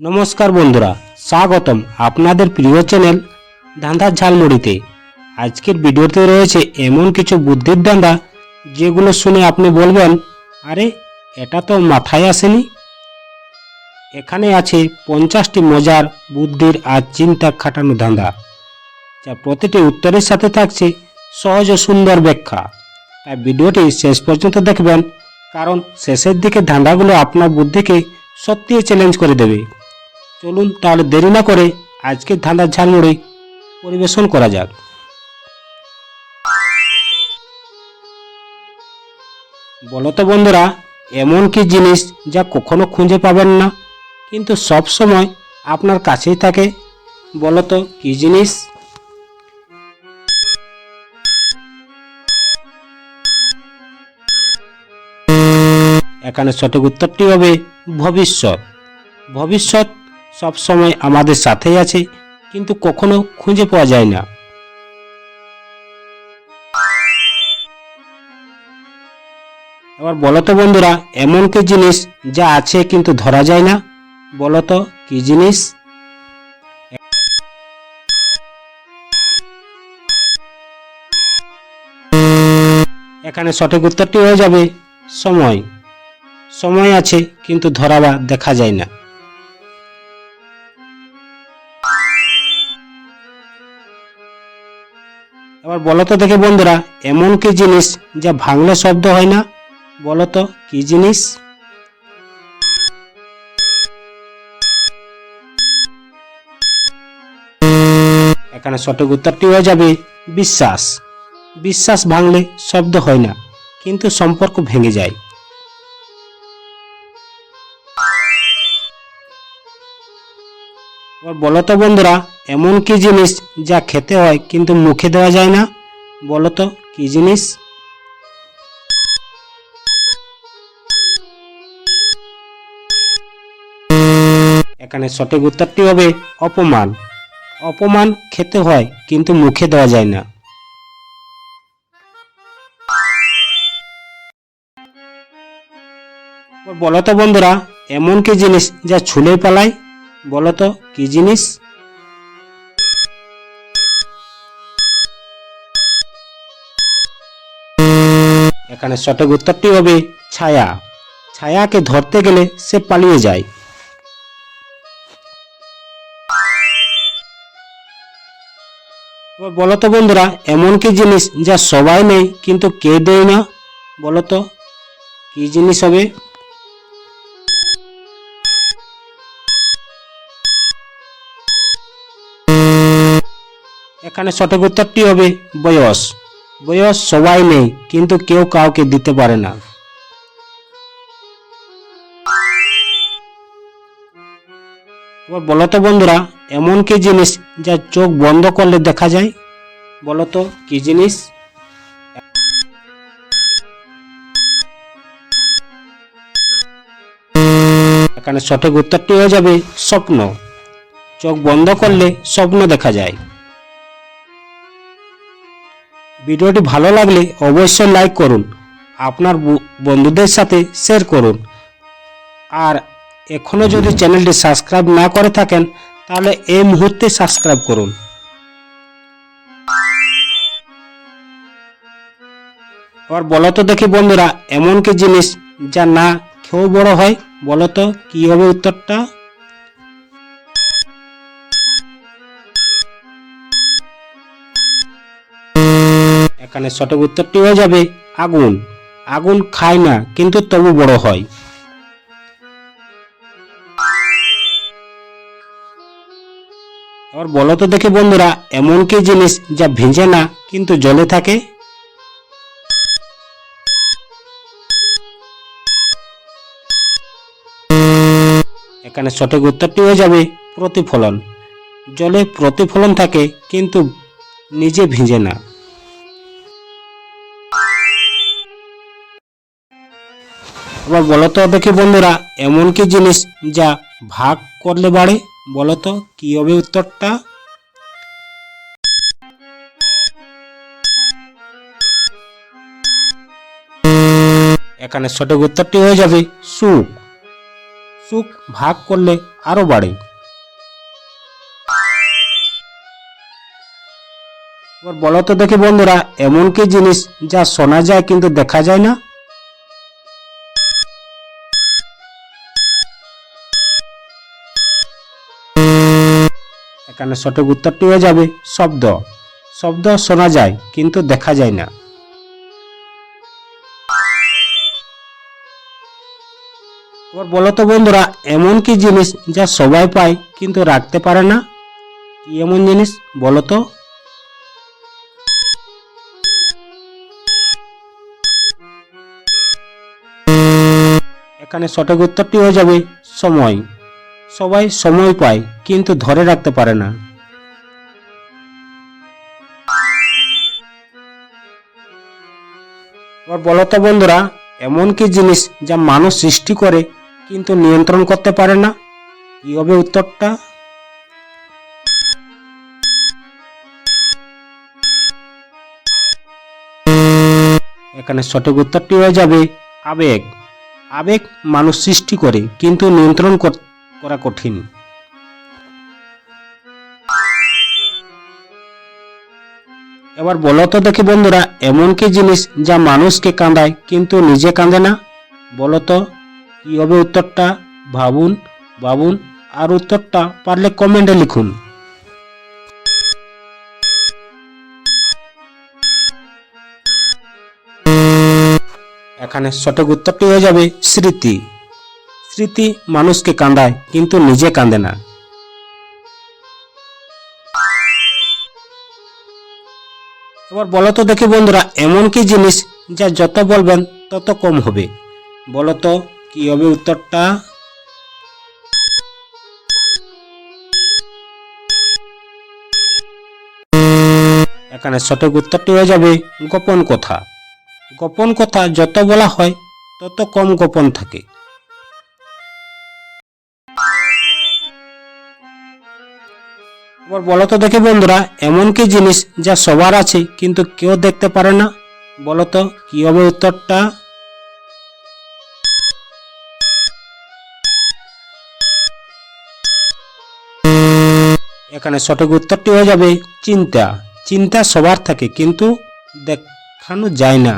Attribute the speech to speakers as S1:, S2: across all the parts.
S1: নমস্কার বন্ধুরা, স্বাগতম আপনাদের প্রিয় চ্যানেল ধাঁধার ঝালমুড়িতে। আজকের ভিডিওতে রয়েছে এমন কিছু বুদ্ধির ধাঁধা যেগুলো শুনে আপনি বলবেন, আরে, এটা তো মাথায় আসেনি? এখানে আছে পঞ্চাশটি মজার বুদ্ধির আর চিন্তা খাটানো ধাঁধা যা প্রতিটি উত্তরের সাথে থাকছে সহজ ও সুন্দর ব্যাখ্যা। তাই ভিডিওটি শেষ পর্যন্ত দেখবেন, কারণ শেষের দিকে ধাঁধাগুলো আপনার বুদ্ধিকে সত্যিই চ্যালেঞ্জ করে দেবে। চলুন তাহলে দেরি না করে আজকের ধাঁধার ঝালমুড়ি পরিবেশন করা যাক। বলো তো বন্ধুরা, এমন কি জিনিস যা কখনো খুঁজে পাবেন না, কিন্তু সব সময় আপনার কাছেই থাকে? বলো তো কি জিনিস? এখানে সঠিক উত্তরটি হবে ভবিষ্যৎ। ভবিষ্যৎ সব সময় আমাদের সাথেই আছে, কিন্তু কখনো খুঁজে পাওয়া যায় না। এবার বলতো বন্ধুরা, এমন কি জিনিস যা আছে কিন্তু ধরা যায় না? বলতো কি জিনিস? এখানে সঠিক উত্তরটি হয়ে যাবে, সময়। সময় আছে, কিন্তু ধরা বা দেখা যায় না। এবার বলতো দেখে বন্ধুরা, এমন কি জিনিস যা ভাঙলে শব্দ হয় না? বলতো কি জিনিস? এখানে সঠিক উত্তরটি হয়ে যাবে, বিশ্বাস। বিশ্বাস ভাঙলে শব্দ হয় না, কিন্তু সম্পর্ক ভেঙে যায়। এবার বলো তো বন্ধুরা, এমন কি জিনিস যা খেতে হয় কিন্তু মুখে দেওয়া যায় না? বলো তো, কি জিনিস? এখানে সঠিক উত্তরটি হবে অপমান। অপমান খেতে হয় কিন্তু মুখে দেওয়া যায় না। বলো তো বন্ধুরা, এমন কি জিনিস যা ছুলে পালায়? বলো তো কি জিনিস? এখানে সঠিক উত্তরটি হবে ছায়া। ছায়াকে ধরতে গেলে সে পালিয়ে যায়। এবার বলো তো বন্ধুরা, এমন কি জিনিস যা সবাই নেই কিন্তু কে দেয় না? বলো তো কি জিনিস হবে? এখানে সঠিক উত্তরটি হবে বয়স। বয়স সবাই নেই, কিন্তু কেউ কাউকে দিতে পারে না। এবার বন্ধুরা, এমন কি জিনিস যা চোখ বন্ধ করলে দেখা যায়? বলো তো, কি জিনিস? এখানে সঠিক উত্তরটি হয়ে যাবে স্বপ্ন। চোখ বন্ধ করলে স্বপ্ন দেখা যায়। ভিডিওটি ভালো লাগলে অবশ্যই লাইক করুন, আপনার বন্ধুদের সাথে শেয়ার করুন। আর এখনও যদি চ্যানেলটি সাবস্ক্রাইব না করে থাকেন, তাহলে এই মুহূর্তে সাবস্ক্রাইব করুন। এবার বলো তো দেখি বন্ধুরা, এমন কি জিনিস যা না খেয়েও বড় হয়? বলো তো, কি হবে উত্তরটা? এখানে সঠিক উত্তরটি হয়ে যাবে। আগুন। আগুন খায় না, কিন্তু তবু বড় হয়। এবার বলো তো দেখি বন্ধুরা, এমন কি জিনিস যা ভিজে না, কিন্তু জলে থাকে? এখানে সঠিক উত্তরটি হয়ে যাবে প্রতিফলন। জলে প্রতিফলন থাকে, কিন্তু নিজে ভিজে না। এবার বলো তো দেখি বন্ধুরা, এমন কি জিনিস যা ভাগ করলে বাড়ে? বলো তো, কি হবে উত্তরটা? এখানে সঠিক উত্তরটি হয়ে যাবে, সুখ। সুখ ভাগ করলে আরও বাড়ে। এবার বলো তো দেখি বন্ধুরা, এমন কি জিনিস যা শোনা যায় কিন্তু দেখা যায় না? এখানে সঠিক উত্তরটি হয়ে যাবে শব্দ। শব্দ শোনা যায়, কিন্তু দেখা যায় না। এবার বলো তো বন্ধুরা, এমন কি জিনিস যা সবাই পায় কিন্তু রাখতে পারে না? কি এমন জিনিস? বলো তো। এখানে সঠিক উত্তরটি হয়ে যাবে সময়। সবাই সময় পায়, কিন্তু ধরে রাখতে পারে না। এবার বলো তো বন্ধুরা, এমন কি জিনিস যা মানুষ সৃষ্টি করে, কিন্তু নিয়ন্ত্রণ করতে পারে না? কি হবে উত্তরটা? এখানে সঠিক উত্তরটি হয়ে যাবে আবেগ। আবেগ মানুষ সৃষ্টি করে, কিন্তু নিয়ন্ত্রণ কর- করা কঠিন। এবার বলো তো দেখি বন্ধুরা, এমন কি জিনিস যা মানুষকে কাঁদায় কিন্তু নিজে কাঁদে না? বলো তো, কি হবে উত্তরটা? ভাবুন ভাবুন, আর উত্তরটা পারলে কমেন্টে লিখুন। এখানে সঠিক উত্তরটি হয়ে যাবে স্মৃতি। স্মৃতি মানুষকে কাঁদায় কিন্তু নিজে কাঁদে না। এবার বলো তো দেখি বন্ধুরা, এমন কি জিনিস যা যত বলবেন তত কম হবে? বলো তো, কি হবে উত্তরটা? এখানে সঠিক উত্তরটি হয়ে যাবে, গোপন কথা। গোপন কথা যত বলা হয়, তত কম গোপন থাকে। এবার বলো তো দেখে বন্ধুরা, এমন কি জিনিস যা সবার আছে কিন্তু কেউ দেখতে পারে না? বলো তো, কি হবে উত্তরটা? এখানে সঠিক উত্তরটি হয়ে যাবে, চিন্তা। চিন্তা সবার থাকে কিন্তু দেখানো যায় না।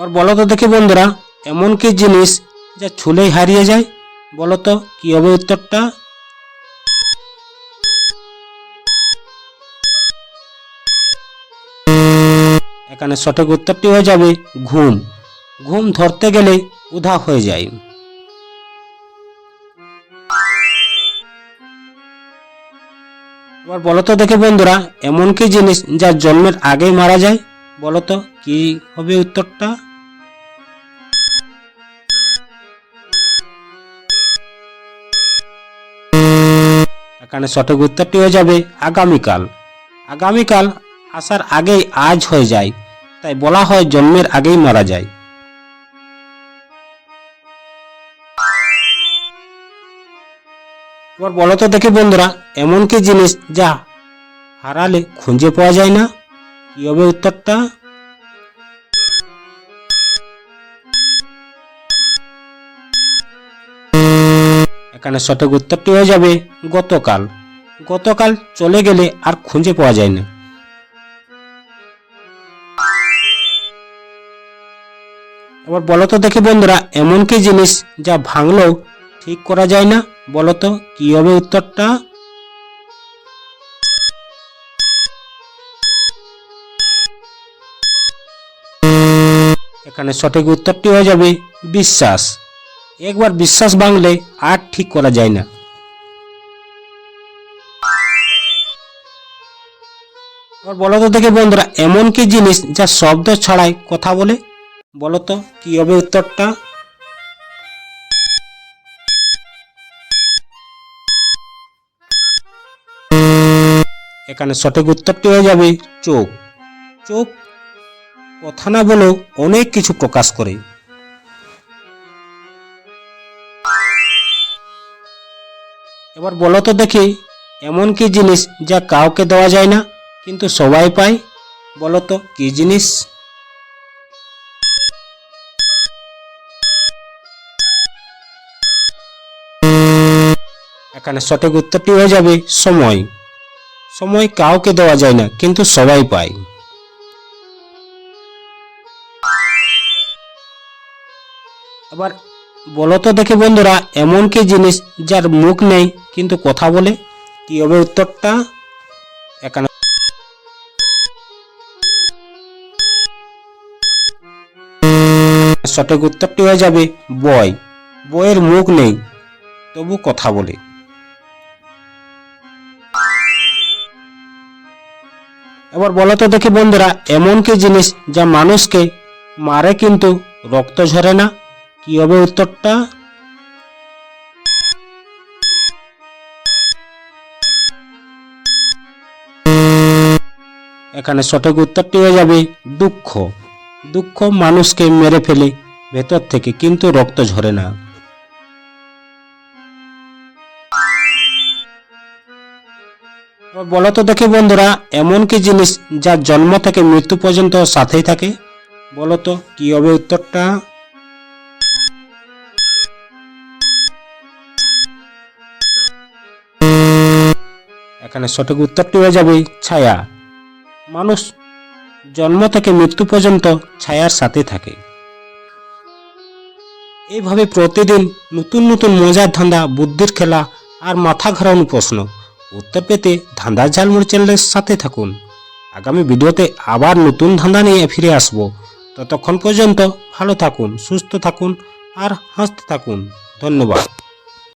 S1: আর বলো তো দেখি বন্ধুরা, এমন কি জিনিস যা ছুলেই হারিয়ে যায় বলো তো কি হবে উত্তরটা? এখানে সঠিক উত্তরটি হয়ে যাবে ঘুম। ঘুম ধরতে গেলে উধা হয়ে যায়। এবার বলো তো দেখে বন্ধুরা, এমন কি জিনিস যা জন্মের আগেই মারা যায়? বলো তো কি হবে উত্তরটা? এখানে সঠিক উত্তরটি হয়ে যাবে আগামীকাল। আগামীকাল আসার আগেই আজ হয়ে যায়, তাই বলা হয় জন্মের আগেই মারা যায়। এবার বলো তো দেখি বন্ধুরা, এমন কি জিনিস যা হারালে খুঁজে পাওয়া যায় না? কি হবে উত্তরটা? এখানে সঠিক উত্তরটি হয়ে যাবে গতকাল। গতকাল চলে গেলে আর খুঁজে পাওয়া যায় না এবার বলো তো দেখি বন্ধুরা, এমন কি জিনিস যা ভাঙলেও ঠিক করা যায় না? বলো তো, কি হবে উত্তরটা? এখানে সঠিক উত্তরটি হয়ে যাবে বিশ্বাস। একবার বিশ্বাস ভাঙলে আর ঠিক করা যায় না। এবার বলো তো দেখি বন্ধুরা, এমন কি জিনিস যা শব্দ ছাড়াই কথা বলে? বলো তো, কি হবে উত্তরটা? এখানে সঠিক উত্তরটি হয়ে যাবে, চোখ। চোখ কথা না বলেও অনেক কিছু প্রকাশ করে। এবার বলো তো দেখি, এমন কি জিনিস যা কাউকে দেওয়া যায় না, কিন্তু সবাই পায়? বলো তো কী জিনিস? এখানে সঠিক উত্তরটি হয়ে যাবে সময়। সময় কাউকে দেওয়া যায় না, কিন্তু সবাই পায়। আবার বলো তো দেখে বন্ধুরা, এমন কি জিনিস যার মুখ নেই কিন্তু কথা বলে কি হবে উত্তরটা? সঠিক উত্তরটি হয়ে যাবে বয়। বইয়ের মুখ নেই, তবু কথা বলে। এবার বলো তো দেখি বন্ধুরা, এমন কি জিনিস যা মানুষকে মারে কিন্তু রক্ত ঝরে না? কি হবে উত্তরটা? এখানে সঠিক উত্তরটি হয়ে যাবে দুঃখ। দুঃখ মানুষকে মেরে ফেলে, ভেতর থেকে কিন্তু রক্ত ঝরে না। বলো তো দেখি বন্ধুরা, এমন কি জিনিস যা জন্ম থেকে মৃত্যু পর্যন্ত সাথেই থাকে? বলো তো, কি হবে উত্তরটা? এখানে সঠিক উত্তরটি হয়ে যাবে ছায়া। মানুষ জন্ম থেকে মৃত্যু পর্যন্ত ছায়ার সাথে থাকে। এইভাবে প্রতিদিন নতুন নতুন মজার ধান্দা, বুদ্ধির খেলা আর মাথা ঘারানো প্রশ্ন, উত্তর পেতে ধান্দার ঝালমুড়ি চ্যানেলের সাথে থাকুন। আগামী ভিডিওতে আবার নতুন ধান্দা নিয়ে ফিরে আসব। ততক্ষণ পর্যন্ত ভালো থাকুন, সুস্থ থাকুন আর হাসতে থাকুন। ধন্যবাদ।